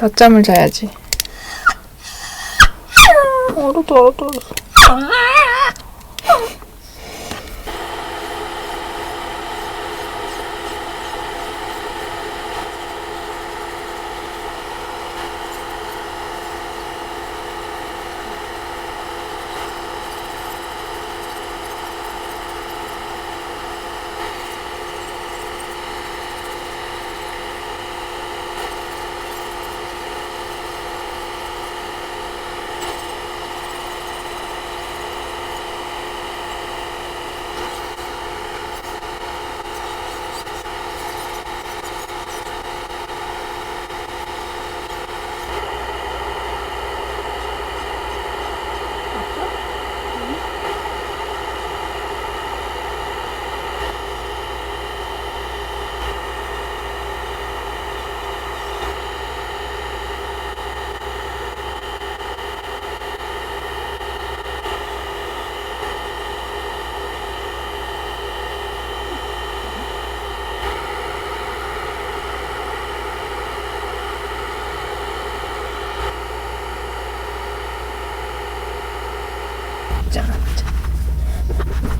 낮잠을 자야지. 알았어, 알았어, 알았어. 자,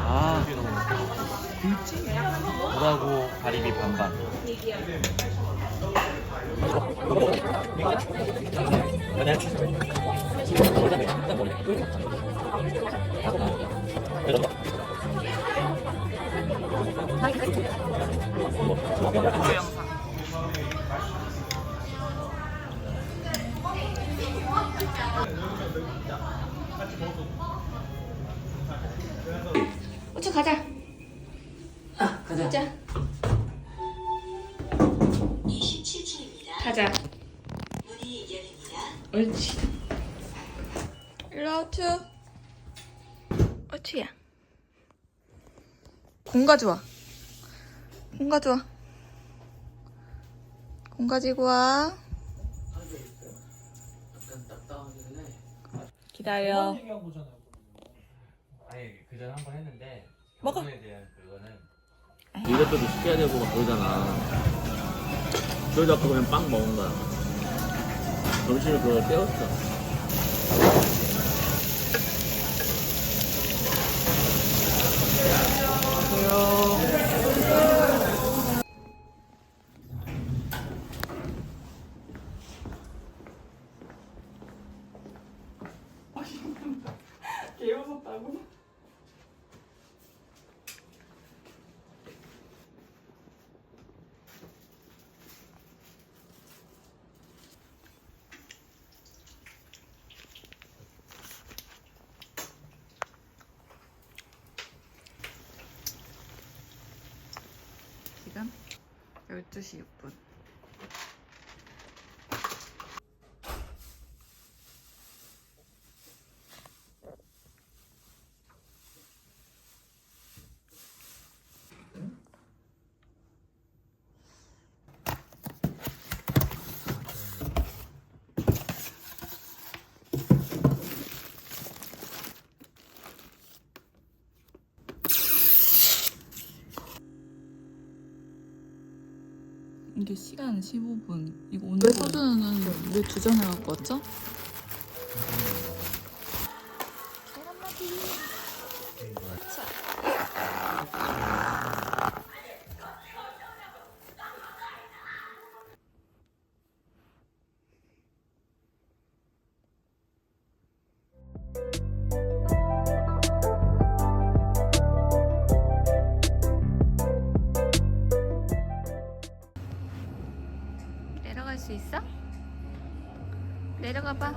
아, 굴하고 가리비 반반. 우주 일로 와, 우추. 우추야. 공 가져와. 공 가져와. 공 가지고 와. 기다려. 아니, 그전 한 번 했는데. 먹어. 결혼에 대한 그거는. 이것저것 시켜야 되고 막 그러잖아. 그러다 아까 그냥 빵 먹은 거야. 점심에 그걸 때웠어. 지금 12시 6분. 이게 시간 15분. 이거 오늘 소주는 왜 두 잔을 갖고 왔죠? 내려가 봐.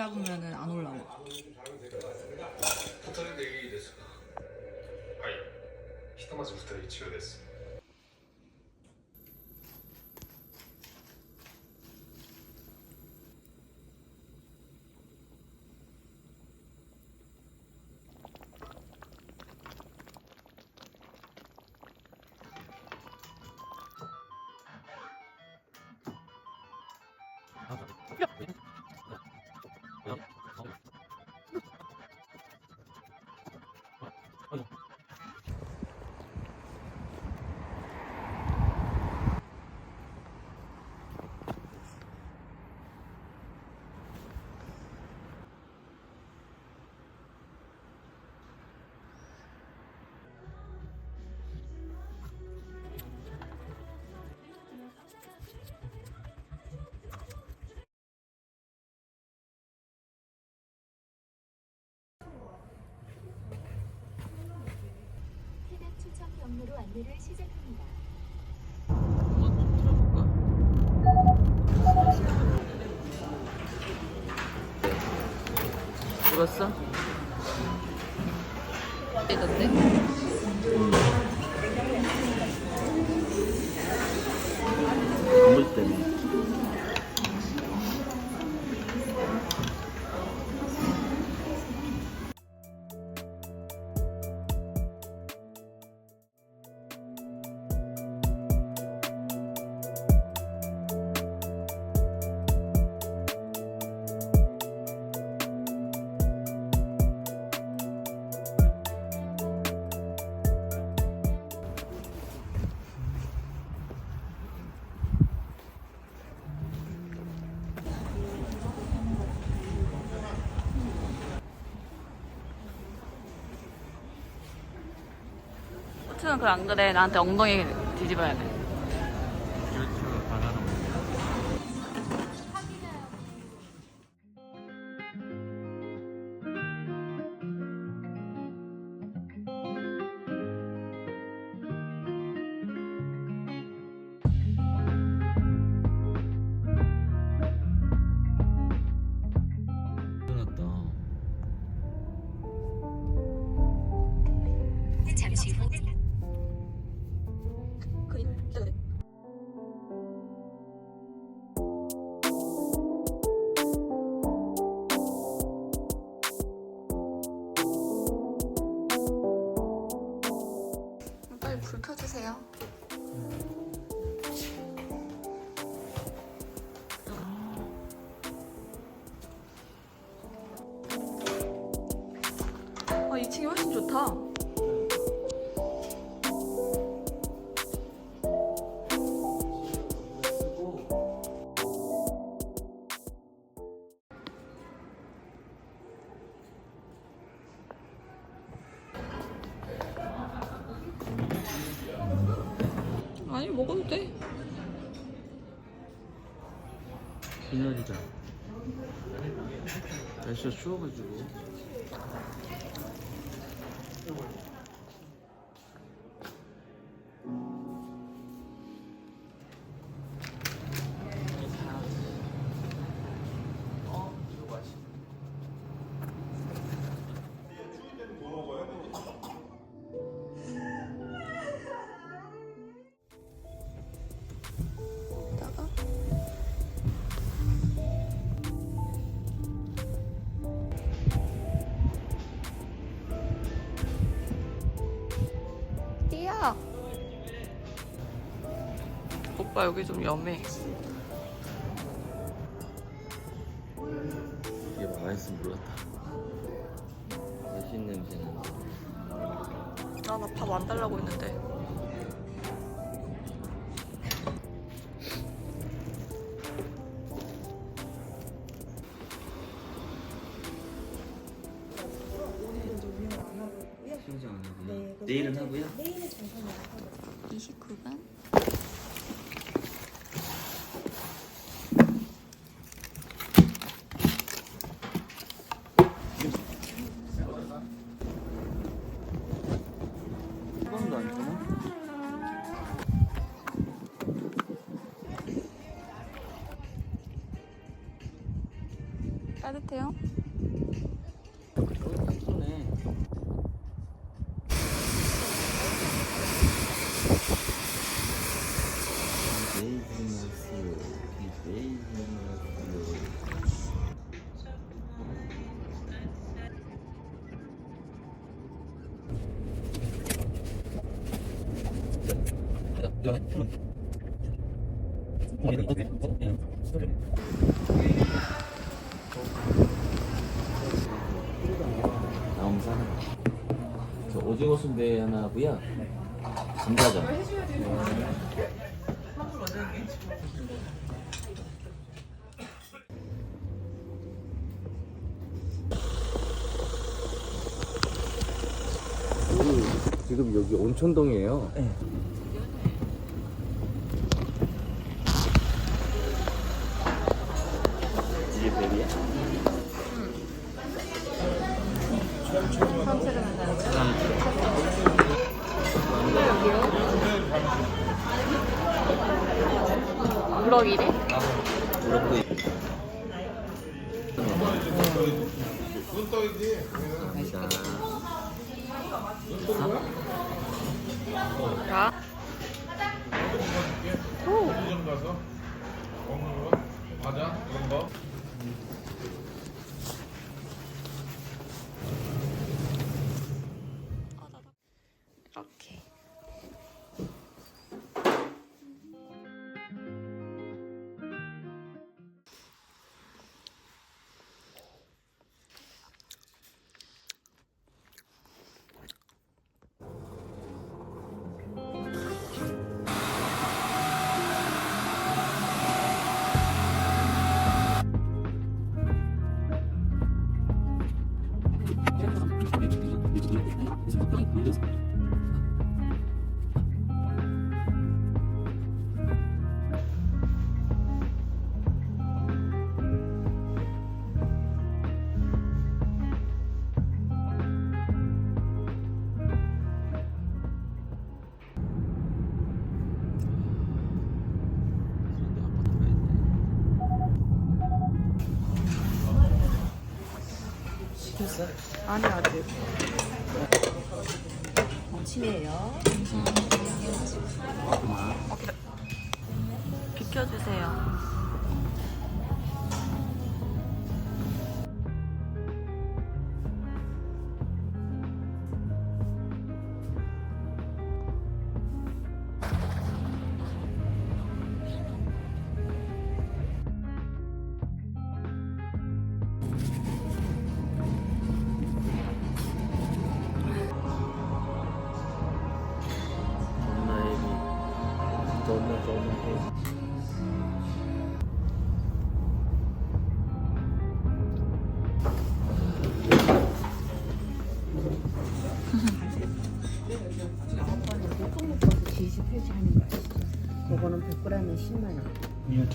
잡으면은 안 올라와. 경로로 안내를 시작합니다. 들어볼까? 찍었어? 되던데? 건물 때문에. 하트는 그래 안 그래. 나한테 엉덩이 뒤집어야 돼 2층이 훨씬 좋다 아니 먹어도 돼 그날이다. 날씨가 추워가지고. 여기 여기 좀 염해 이게 맛있으면 몰랐다. 맛있는 냄새는. 나나 밥 안 달라고 했는데 따뜻해요? 하고요. 감자전. 지금 여기 온천동이에요. 이 loco.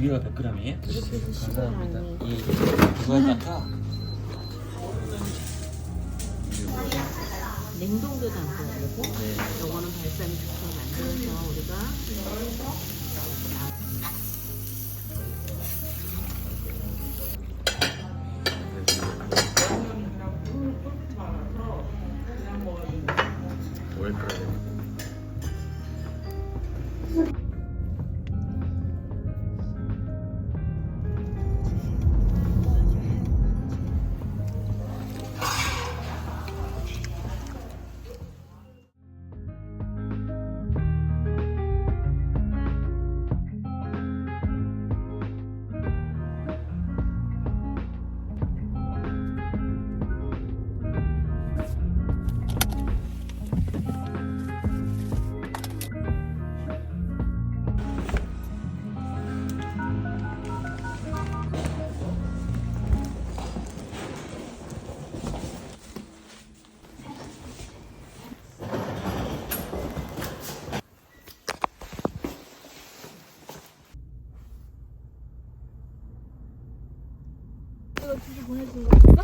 두 개가 100g이에요? 이렇게 해서 10만 원이 이 그거에다가 냉동도 담고 네. 요거는 발사믹 스프 만들어서 우리가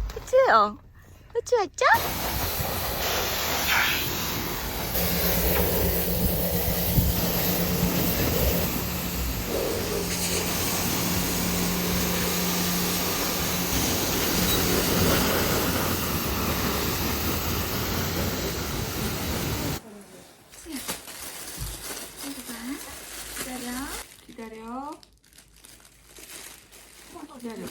그치요? 그치 왔죠? 기다려 기다려 기다려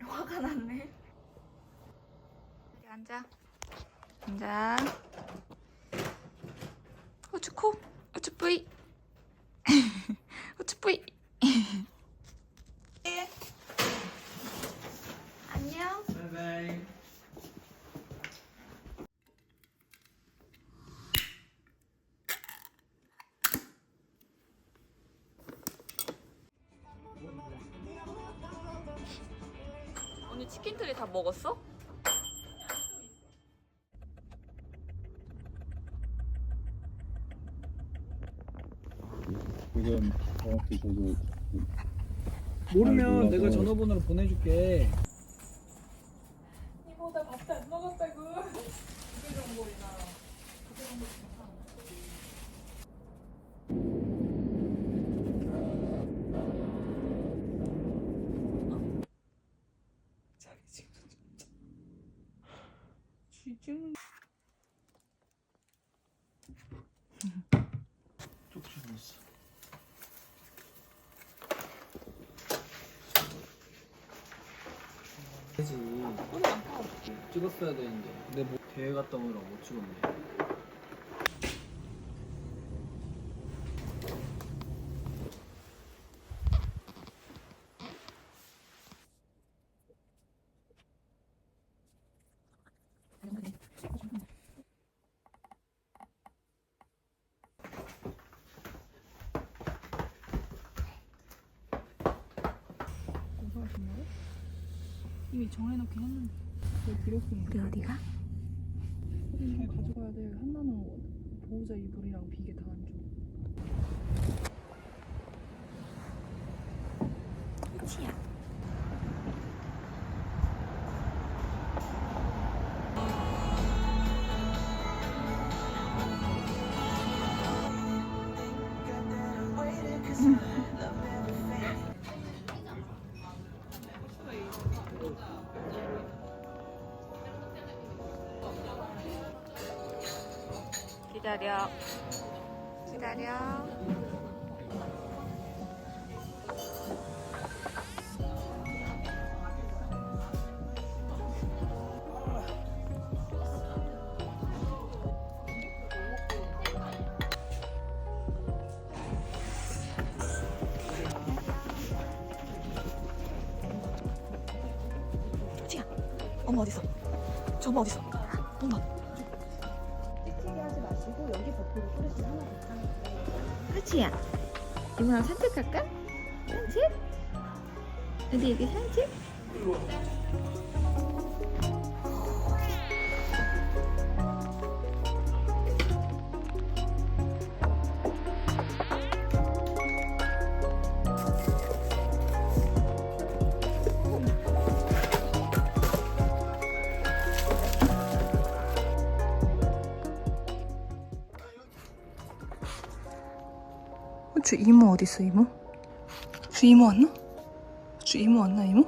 화가 났네. 여기 앉아. 앉아. 호주 코. 호주 뿌이. 호주 뿌이. 안녕. 언니 치킨 트리 다 먹었어? 지금 정확히 저도 모르면 내가 아이고. 전화번호로 보내줄게. 이보다 밥도 안 먹었다고. 그게 정보이나. 그게 정보 자기 지금 지금 쪽 죽었어 되지. 찍었어야 되는데. 뭐 대회 갔다 오느라 못 찍었네. 이미 정해놓긴 했는데. 우리 어디가? 이게 가져가야 돼. 한나는 보호자 이불이랑 비계 다 안 줘. 끝이야. 엄마 어딨어? 저 엄마 어딨어? 엄마. 찌찌개 하지 마시고 여기 버프로 뿌리시면 하나 더 하치야, 이모랑 산책할까? 산책? 어디 여기 산책? 주 이모 어디 있어 이모? 주 이모 왔나? 주 이모 왔나 이모?